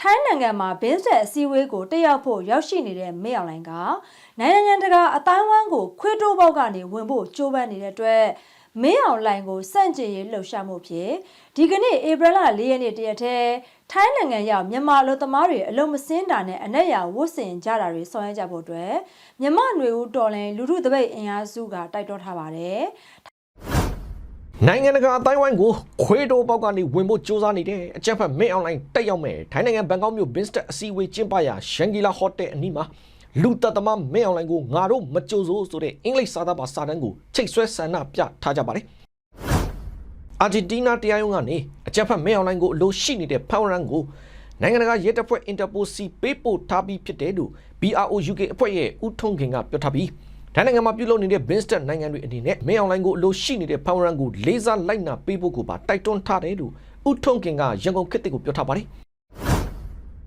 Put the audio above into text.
ထိုင်းနိုင်ငံမှာဘင်းဆက်အစည်းအဝေးကိုတက်ရောက်ဖို့ရောက်ရှိနေတဲ့မေအောင်လိုင်ကနိုင်ငံတကာအတိုင်းအဝန်းကိုခွေးတိုးပေါက်ကနေဝင်ဖို့ကြိုးပမ်းနေတဲ့အတွက်မင်းအောင်လိုင်ကိုစန့်ကျင်ရေးလှုပ်ရှားမှုဖြစ်ဒီကနေ့ဧပြီလ၄ရက်နေ့တရက်ထဲထိုင်းနိုင်ငံရောက်မြန်မာလူသမားတွေအလုံးမစင်းတာနဲ့အနက်ရဝတ်ဆင်ကြတာတွေဆောင်ရွက်ကြဖို့အတွက်မြန်မာຫນွေဦးတော်လင်လူထုတပိတ်အင်အားစုကတိုက်တွန်းထားပါတယ် နိုင်ငံတကာအတိုင်းဝိုင်းကိုခွေးတိုးပေါက်ကနေဝင်ဖို့စ조사နေတဲ့အကြက်ဖက်မင်းအွန်လိုင်းတက်ရောက်မယ်ထိုင်းနိုင်ငံဘန်ကောက်မြို့ဘင်းစတက်အစည်းအဝေးကျင်းပရာရှန်ဂီလာဟိုတယ်အနီးမှာလူသက်သမားမင်းအွန်လိုင်းကိုငါတို့မကြိုဆိုဆိုတဲ့အင်္ဂလိပ်စာသားပါစာတန်းကိုချိတ်ဆွဲဆန္ဒပြထားကြပါတယ်အာဂျင်တီးနားတရားရုံးကနေအကြက်ဖက်မင်းအွန်လိုင်းကိုအလို့ရှိနေတဲ့ဖန်ရန်ကိုနိုင်ငံတကာရဲတပ်ဖွဲ့အင်တာပိုစီပေးပို့ထားပြီးဖြစ်တယ်လို့ BRO UK အဖွဲ့ရဲ့ဦးထုံးခင်ကပြောထားပြီး ထိုင်းနိုင်ငံမှာပြုလုပ်နေတဲ့ Binstat နိုင်ငံတွေအနေနဲ့မင်းအွန်လိုင်းကိုအလို့ရှိနေတဲ့ဖန်ရန်ကိုလေးစားလိုက်နာပေးဖို့ကိုပါတိုက်တွန်းထားတယ်လို့ဦးထုံးခင်ကရန်ကုန်ခေတ်သစ်ကိုပြောထားပါတယ်